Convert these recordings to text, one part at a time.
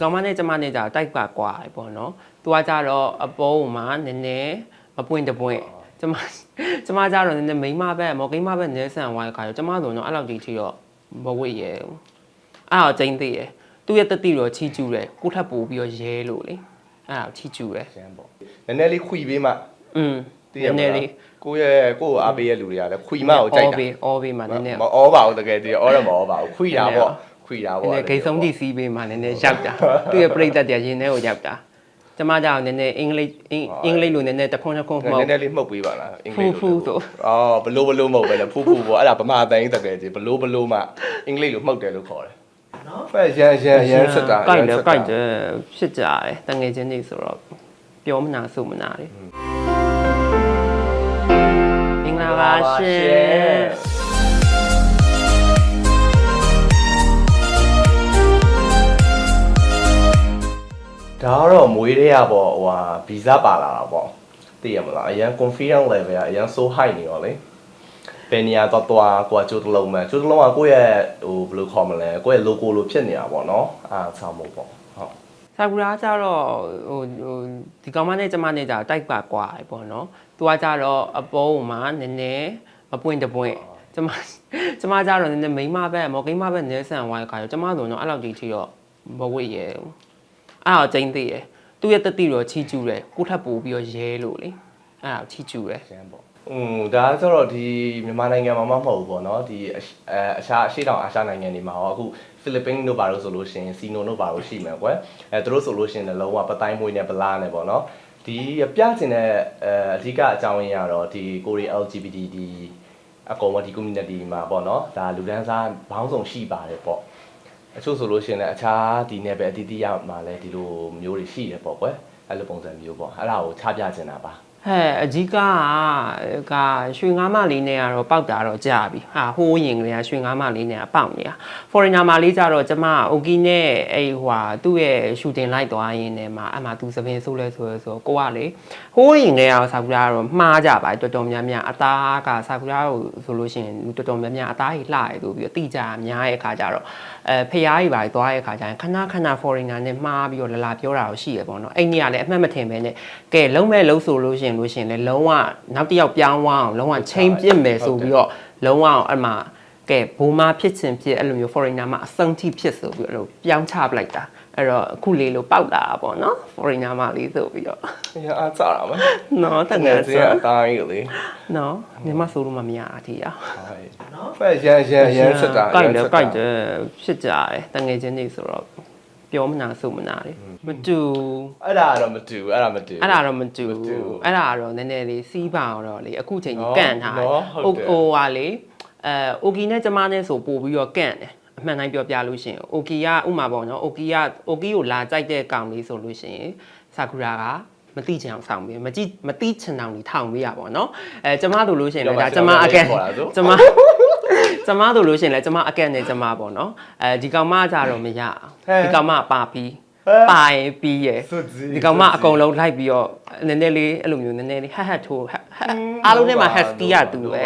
ကောင်မနဲ့ကျမနဲ့ကြာတိုက်ကကွာတယ်ပေါ့နော်သူကကြတော့အပေါ်မှာနည်းနည်းမပွင့်တပွင့်ကျမကျမကြတော့နည်းနည်းမိန်းမဘက်မော်ကိန်းမဘက်နည်းဆန်ဝိုင်းခါရောကျမဆိုတော့အဲ့လောက်ကြီးထိတော့မဝိရဲဘူးအဲ့တော့ကျင်းသေးတယ်သူ့ရဲ့တတိတော့ချီကျူးတယ်ကိုထပ်ပို့ပြီးတော့ရဲလို့လေအဲ့ဒါချီကျူးတယ်ရှမ်းပေါ့နည်းနည်းလေးခွီပေးမှอืมသိရမလားကိုယ့်ရဲ့ကိုယ့်ကိုအားပေးရဲ့လူတွေကလည်းခွီမကိုကြိုက်တာပေးအော်ပေးမှာနည်းနည်းမဩပါဘူးတကယ်တည်းဩရမဩပါဘူးခွီတာပေါ့ ခွီတာနည်းပေါ့နည်းဂိတ်ဆုံးတိစီးပေးမှာနည်းနည်းရောက်တာသူ့ရဲ့ပြိတ္တတရားရင်ထဲကိုရောက်တာကျမကြောင့်နည်းနည်းအင်္ဂလိပ်အင်အင်္ဂလိပ်လိုနည်းနည်းတခွန်းတခွန်းနမဟုတ်ည်းနည်းလေးမှုတ်ပေးပါလားအင်္ဂလိပ်ဖူးဖူးဆိုအော်ဘလို့ဘလို့မဟုတ်ပဲလေဖူးဖူးပေါ့အဲ့ဒါဗမာတိုင်းတကယ်ကြီးဘလို့ဘလို့မှအင်္ဂလိပ်လိုမှုတ်တယ်လို့ခေါ်တယ်နော်ဖက်ရန်ရန်ရန်စစ်တာကြိုက်တယ်ကြိုက်တယ်ဖြစ်ကြတယ်တငယ်ချင်းတွေဆိုတော့ပြောမနာဆိုမနာလေမင်္ဂလာပါရှင် ဒါကတော့မွေးတဲ့ရပေါ့ဟိုဟာဗီဇပါလာတာပေါ့သိရမလားအရန် confidence level ကအရန် so high နေရောလေဘယ်နေရာတော့သွားကိုကကျိုးတစ်လုံးမှကျိုးတစ်လုံးကကိုယ့်ရဲ့ဟိုဘယ်လိုခေါ်မလဲကိုယ့်ရဲ့ logo လိုဖြစ်နေတာပေါ့နော်အားဆောင်မှုပေါ့ဟုတ်ဆာကူရာကျတော့ဟိုဟိုဒီကောင်မနဲ့ကျမနဲ့ကြာတိုက်ပါကွာတယ်ပေါ့နော်သူကကြတော့အပေါ်မှာနည်းနည်းမပွင့်တပွင့်ကျမကျမကြတော့နည်းနည်းမိန်းမဘက်မော်ကိန်းမဘက်နည်းဆန်ဝိုင်းခါရောကျမဆိုတော့အဲ့လောက်ကြီးထိတော့မဝိရဲဘူး အဲ့တော့ကျင်းသေးတယ်သူ့ရဲ့တတိတော့ချီကျူးတယ်ကိုထပ်ပို့ပြီးတော့ရဲလို့လေအဲ့ဒါချီကျူးတယ်ရှမ်းပေါ့อืมဒါဆိုတော့ဒီမြန်မာနိုင်ငံမှာမဟုတ်ဘူးပေါ့နော်ဒီအရှအဲအရှားအရှိတောင်အာရှနိုင်ငံတွေမှာရောအခုဖိလစ်ပင်းတို့ဘာလို့ဆိုလို့ရှိရင်စီနိုတို့ဘာလို့ရှိမှာကွယ်အဲသူတို့ဆိုလို့ရှိရင်လည်းလုံးဝပတိုင်းမွေးနဲ့ဗလာနဲ့ပေါ့နော်ဒီပြချင်တဲ့အဲအဓိကအကြောင်းရင်းကတော့ဒီကိုရီ LGBT ဒီအကောင်မဒီ community မှာပေါ့နော်ဒါလူဒန်းစားဘောင်းဆောင်ရှိပါတယ်ပေါ့ အချို့ဆိုလို့ရှိရင်လည်းအခြားဒီနယ်ပဲအတီးတီးရမှာလည်းဒီလိုမျိုးတွေရှိတယ်ပေါ့ကွယ်အဲ့လိုပုံစံမျိုးပေါ့အဲ့ဒါကိုချပြချင်တာပါ ဟဲ့အကြီးကကရွှေငါးမလေးနဲ့ကတော့ပေါက်တာတော့ကြာပြီဟာဟိုးရင်ကလေးကရွှေငါးမလေးနဲ့ကပေါက်နေတာ foreigner မလေးကြတော့ကျမအိုကီနဲ့အဲ့ဟွာသူ့ရဲ့ shooting လိုက်သွားရင်းနဲ့မှာအမှသူသပင်ဆိုးလဲဆိုရဆိုကိုကလေဟိုးရင်ကလေးကဆာကူရာကတော့မှားကြပါတော်တော်များများအသားကဆာကူရာကိုဆိုလို့ရှိရင်လူတော်တော်များများအသားကြီးလှရဆိုပြီးတော့တိကြများရဲ့အခါကျတော့အဲဖျားကြီးပါသွားရဲ့အခါကျရင်ခဏခဏ foreigner နဲ့မှားပြီးတော့လလာပြောတာတော့ရှိရပေါ့နော်အဲ့နေ့ကလည်းအမှတ်မထင်ပဲနဲ့ကဲလုံးမဲ့လုံးဆိုလို့ရှိရင်လို့ရှိရင်လည်းလုံးဝနောက်တစ်ယောက်ပြောင်းသွားအောင်လုံးဝချိန်ပြစ်မယ်ဆိုပြီးတော့လုံးဝအဲ့မှာကဲဘိုးမဖြစ်ချင်ဖြစ်အဲ့လိုမျိုး foreigner မှာအဆုံးထိဖြစ်ဆိုပြီးတော့အဲ့လိုပြောင်းချပလိုက်တာအဲ့တော့အခုလေးလို့ပေါက်လာတာပေါ့နော် foreigner မှာလေးဆိုပြီးတော့။ညာအားစားတာမ။နော်တကငယ်ယ်စဆိုရာအတိုင်းလေနော်မြန်မာဆိုလို့မမရအထီးอ่ะ။ဟုတ်။နော်။ဖက်ရန်ရန်ရန်စစ်တာကြိုက်တယ်ကြိုက်တယ်ဖြစ်ကြတယ်တငယ်ချင်းတွေဆိုတော့ ပြောမနာဆိုမနာလေမတူ အဲ့ဒါတော့မတူဘူးအဲ့ဒါမတူဘူး အဲ့ဒါတော့မတူ မတူဘူး ဘူးအဲ့ဒါတော့နည်းနည်းလေးစီးပါအောင်တော့လေအခုချိန်ကြီး နော် ကန့်ထားတယ် နော်ဟုတ်တယ် ဟိုဟာလေအဲအိုကီနဲ့ကျမနဲ့ဆိုပို့ပြီးတော့ကန့်တယ်အမှန်တိုင်းပြောပြလို့ရှိရင်အိုကီကဥမာပေါ့နော်အိုကီကအိုကီကိုလာကြိုက်တဲ့ကောင်လေးဆိုလို့ရှိရင်ဆာကူရာကမတိချင်အောင်ဆောင်ပြီးမကြည့်မတိချင်အောင်ဒီထောင်ပေးရပါတော့เนาะအဲကျမတို့လို့ရှိရင်လည်းဒါကျမအကန့်ကျမ ကျမတို့လို့ရှိရင်လည်းကျမအကန့်နဲ့ကျမပေါ့နော်အဲဒီကောင်မကြတော့မရအောင်ဒီကောင်မပါပြီးပါရင်ပြီးရယ်ဒီကောင်မအကုန်လုံးလိုက်ပြီးတော့နည်းနည်းလေးအဲ့လိုမျိုးနည်းနည်းလေးဟက်ဟက်ထိုးအားလုံးထဲမှာ husky ရသူပဲ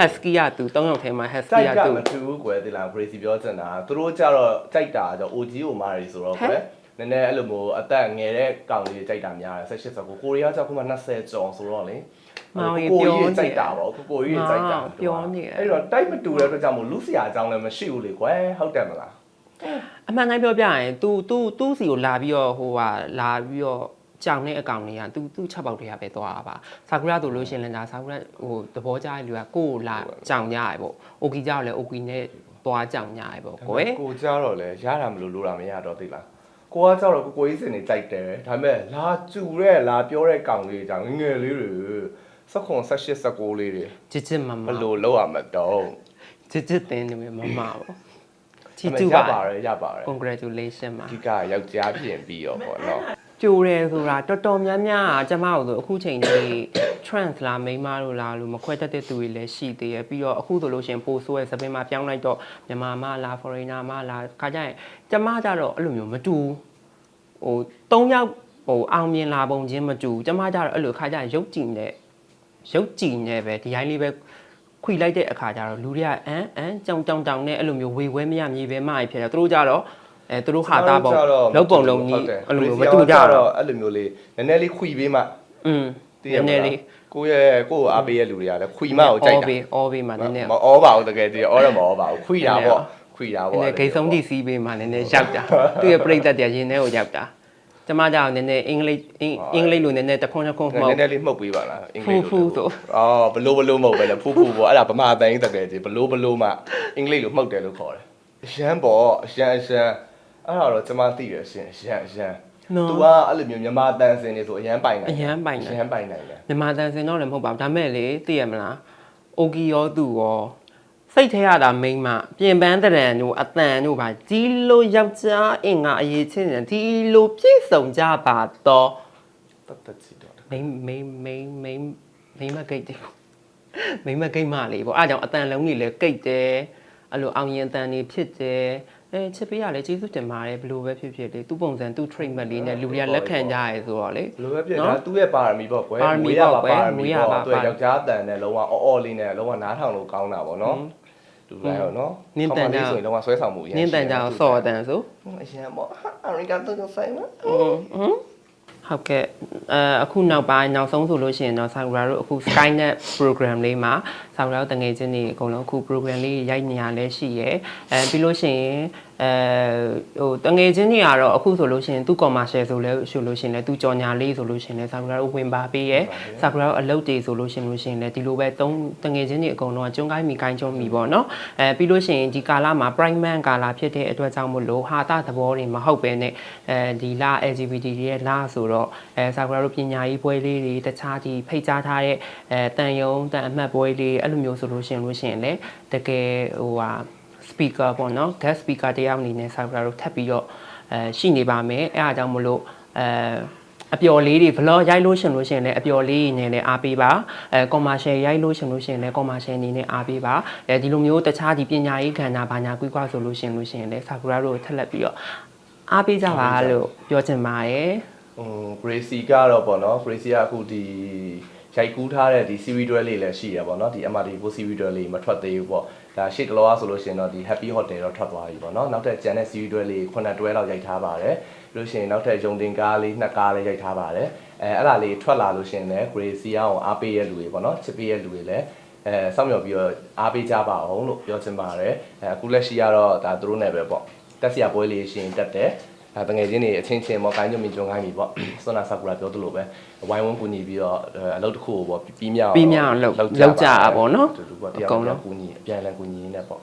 husky ရသူ၃ယောက်ထဲမှာ husky ရသူမတူဘူးကွယ်ဒီလား crazy ပြောချင်တာသူတို့ကြတော့ကြိုက်တာကြောင့် OG ကိုမာရီဆိုတော့ကွယ်နည်းနည်းအဲ့လိုမျိုးအသက်ငယ်တဲ့ကောင်လေးတွေကြိုက်တာများတယ်16ဆိုကိုကိုရီးယားကြောက်ခုမှ20ကျော်ဆိုတော့လေ ကြီး ကို ပြော ကြီး နေ ကြိုက်တာပေါ့ကိုကိုကြီးကြိုက်တာ ပြောနေတယ် အဲ့တော့တိုက်မတူတဲ့အတွက်ကြောင့်မို့လူစရာအကြောင်းလည်းမရှိဘူးလေကွယ်ဟုတ်တယ်မလား အမှန်တိုင်းပြောပြရင် तू तू तू စီကိုလာပြီးတော့ဟိုဟာလာပြီးတော့ကြောင်တဲ့အကောင်တွေက तू तू ချက်ပေါက်တွေကပဲသွားတာပါဆာကူရာတို့လို့ရှရင်လည်းဒါဆာကူရာဟိုသဘောကျတဲ့လူကကိုကိုလာကြောင်ကြရပေါ့အိုကီကြောက်လည်းအိုကီနဲ့သွားကြောင်ကြရပေါ့ကိုယ် ကိုကြတော့လေရတာမလို့လိုတာမရတော့သိလားကိုကကြတော့ကိုကိုကြီးစင်နေကြိုက်တယ်ဒါပေမဲ့လာကျူတဲ့လာပြောတဲ့ကောင်လေးကြောင့်ငယ်ငယ်လေးတွေ 16 18 19လေးတွေချစ်ချစ်မမဘလို့လောက်ရမတော့ချစ်ချစ်တင်းနေမမပေါ့ချီအမေတူရပါပါတယ်ရပါတယ် congratulation ပါအဓိကယောက်ျားပြင်ပြီးရောပေါ့နော်ကြိုတယ်ဆိုတာတော်တော်များများကကျမတို့ဆိုအခုချိန်ကြီး trans လားမိန်းမတို့လားလို့မခွဲတတ်တဲ့သူတွေလည်းရှိသေးရပြီးတော့အခုဆိုလို့ရှိရင်ပိုဆိုးရဲ့စပင်းမှာပြောင်းလိုက်တော့မြန်မာမလား foreigner မလားခါကြရင်ကျမကြတော့အဲ့လိုမျိုးမတူဟို၃ယောက်ဟိုအောင်မြင်လာပုံချင်းမတူကျမကြတော့အဲ့လိုခါကြရင်ရုပ်ကြည်နဲ့ ရုပ်ကြည်နဲ့ပဲဒီတိုင်းလေးပဲခွေလိုက်တဲ့အခါကျတော့လူတွေကအန်းအန်းကြောင်ကြောင်တောင်နဲ့အဲ့လိုမျိုးဝေဝဲမရမြေပဲမရဖြစ်တယ်သူတို့ကြတော့အဲသူတို့ဟာတာပုံကျွန်တော်တို့လုံးပုံလုံးကြီးဟုတ်တယ်အဲ့လိုမျိုးမ Crazy တူကြတော့တော့အဲ့လိုမျိုးလေးနည်းနည်းလေးခွီပေးမှอืมသိရမနည်းနည်းလားလေးကိုယ့်ရဲ့ကိုယ့်ကိုအားပေးရဲ့လူတွေကလည်းခွီမကိုကြိုက်အော်တာဘေးအော်ဘေးမှာနည်းနည်းမအောပါဘူးတကယ်တည်းအော်ရမအောပါဘူးခွီတာပေါ့ခွီတာနည်းပေါ့နည်းဂိတ်ဆုံးတိစီးပေးမှာနည်းနည်းရောက်တာသူ့ရဲ့ပြိတ္တတည်းရင်ထဲကိုရောက်တာ ကျမကြောင့်နည်းနည်းအင်္ဂလိပ်အင်အင်္ဂလိပ်လိုနည်းနည်းတခွန်းတခွန်းနမဟုတ်ည်းနည်းလေးမှုတ်ပေးပါလားအင်္ဂလိပ်ဖူးဖူးဆိုအော်ဘလို့ဘလို့မဟုတ်ပဲလေဖူးဖူးပေါ့အဲ့ဒါဗမာအတိုင်းတကယ်ကြီးဘလို့ဘလို့မှအင်္ဂလိပ်လိုမှုတ်တယ်လို့ခေါ်တယ်အရန်ပေါ့အရန်အရန်အဲ့ဒါတော့ကျွန်မသိတယ်ရှင်အရန်အရန်နော်သူကအဲ့လိုမျိုးမြန်မာတန်စင်နေဆိုအရန်ပိုင်နိုင်အရန်ပိုင်နိုင် အရန်ပိုင်နိုင်တယ် မြန်မာတန်စင်တော့လည်းမဟုတ်ပါဘူးဒါမဲ့လေသိရမလားအိုကီရောသူရော စိတ်ထဲရတာမိန်းမပြင်ပန်းတရံတို့အတန်တို့ပါဒီလိုယောက်ျားအင်္ဂါအရေးချင်းတယ်ဒီလိုပြည့်စုံကြပါတော့တတ်တတ်စီတော့မိန်းမိန်းမိန်းမိန်းမိန်းမကိတ်တယ်မိန်းမကိတ်မလေးပေါ့အားကြောင့်အတန်လုံးကြီးလည်းကိတ်တယ်အဲ့လိုအောင်ရင်အတန်နေဖြစ်တယ်အဲချစ်ပေးရလေကျေးဇူးတင်ပါတယ်ဘယ်လိုပဲဖြစ်ဖြစ်လေသူ့ပုံစံသူ့ treatment လေးနဲ့လူတွေကလက်ခံကြရဲဆိုတော့လေဘယ်လိုပဲဖြစ်နော်ဒါသူ့ရဲ့ပါရမီပေါ့ကွယ်ပါရမီရပေါ့ကွယ်ပါရမီမွေးရပါပေါ့သူယောက်ျားတန်နဲ့လုံးဝအော်အော်လေးနဲ့လုံးဝနားထောင်လို့ကောင်းတာပေါ့နော် လူတိုင်းရောနော်နင်းတန်ကြကောင်မလေးဆိုရင်လုံးဝဆွဲဆောင်မှုအရင်နင်းတန်ကြအောင်စော်အတန်ဆိုအရင်ပေါ့အရိကတော့ဆိုင်မဟုတ်ကဲ့အဲအခုနောက်ပိုင်းနောက်ဆုံးဆိုလို့ရှိရင်တော့ဆာကူရာတို့အခု Skynet program လေးမှာဆာကူရာတို့တငယ်ချင်းတွေအကုန်လုံးအခု program လေးရိုက်နေရလဲရှိရယ်အဲပြီးလို့ရှိရင်အဲဟိုတငယ်ချင်းတွေကတော့အခုဆိုလို့ရှိရင်သူ commercial ဆိုလဲဆိုလို့ရှိရင်လဲသူကြော်ညာလေးဆိုလို့ရှိရင်လဲဆာကူရာတို့ဝင်ပါပေးရယ်ဆာကူရာတို့အလုပ်တွေဆိုလို့ရှိရင်လို့ရှိရင်လဲဒီလိုပဲသုံးတငယ်ချင်းတွေအကုန်လုံးကကျွန်းကိုင်းမိကိုင်းကျွန်းမိပေါ့နော်အဲပြီးလို့ရှိရင်ဒီကာလမှာ prime man ကာလဖြစ်တဲ့အတွက်ကြောင့်မို့လို့ဟာတာသဘောတွေမဟုတ်ပဲနဲ့အဲဒီလ LGBT တွေရဲ့လဆိုတော့အဲဆာကူရာတို့ပညာရေးပွဲလေးတွေတခြားဒီဖိတ်ကြားထားတဲ့အဲတန်ယုံတန်အမှတ်ပွဲလေးအဲ့လိုမျိုးဆိုလို့ရှိရင်လို့ရှိရင်လေတကယ်ဟိုဟာ speaker ပေါ့နော် guest speaker တယောက်အနေနဲ့ဆာကူရာတို့ထပ်ပြီးတော့အဲရှိနေပါမယ်အဲအားကြောင့်မလို့အဲအပျော်လေးတွေ vlog ရိုက်လို့ရှင်လို့ရှင်လည်းအပျော်လေးတွေနဲ့လည်းအားပေးပါအဲ commercial ရိုက်လို့ရှင်လို့ရှင်လည်း commercial အနေနဲ့အားပေးပါအဲဒီလိုမျိုးတခြားဒီပညာရေးကဏ္ဍဘာညာကွေးကွာဆိုလို့ရှင်လို့ရှင်လည်း sakura တို့ကိုထက်လက်ပြီးတော့အားပေးကြပါလို့ပြောချင်ပါတယ်ဟို Gracie ကတော့ပေါ့နော် Gracie ကအခုဒီရိုက်ကူးထားတဲ့ဒီ series တွဲလေးလည်းရှိရပေါ့နော်ဒီ MRT ကို series တွဲလေးမထွက်သေးဘူးပေါ့ ဒါရှေ့တလောကဆိုလို့ရှိရင်တော့ဒီ Happy Hotel တော့ထွက်သွားပြီပေါ့နော်နောက်ထပ်ကျန်တဲ့ series တွဲလေးခုနှစ်တွဲလောက်ရိုက်ထားပါတယ်ပြီးလို့ရှိရင်နောက်ထပ်ယုံတင်ကားလေးနှစ်ကားလေးရိုက်ထားပါတယ်အဲအဲ့ဒါလေးထွက်လာလို့ရှိရင်လည်း Gracie အောင်အားပေးရဲ့လူတွေပေါ့နော်ချစ်ပေးရဲ့လူတွေလည်းအဲစောင့်မျှော်ပြီးတော့အားပေးကြပါအောင်လို့ပြောချင်ပါတယ်အဲအခုလက်ရှိကတော့ဒါသူတို့နဲ့ပဲပေါ့တက်စရာပွဲလေးရှင်တက်တယ်ဒါ တငယ်ချင်းတွေအချင်းချင်းပေါ့ကိုင်းကြမြင်ကြုံခိုင်းပြီပေါ့ဆွမ်းနာဆာကူရာပြောသလိုပဲဝိုင်းဝန်းကူညီပြီးတော့အလုပ်တစ်ခုကိုပေါ့ပြီးမြောက်ပြီးမြောက်အောင်လုပ်လုပ်ကြတာပေါ့နော်တူတူပေါ့တအယောက်ကုန်တလုံးယောက်ကူညီအပြန်အလှန်ကူညီနေပေါ့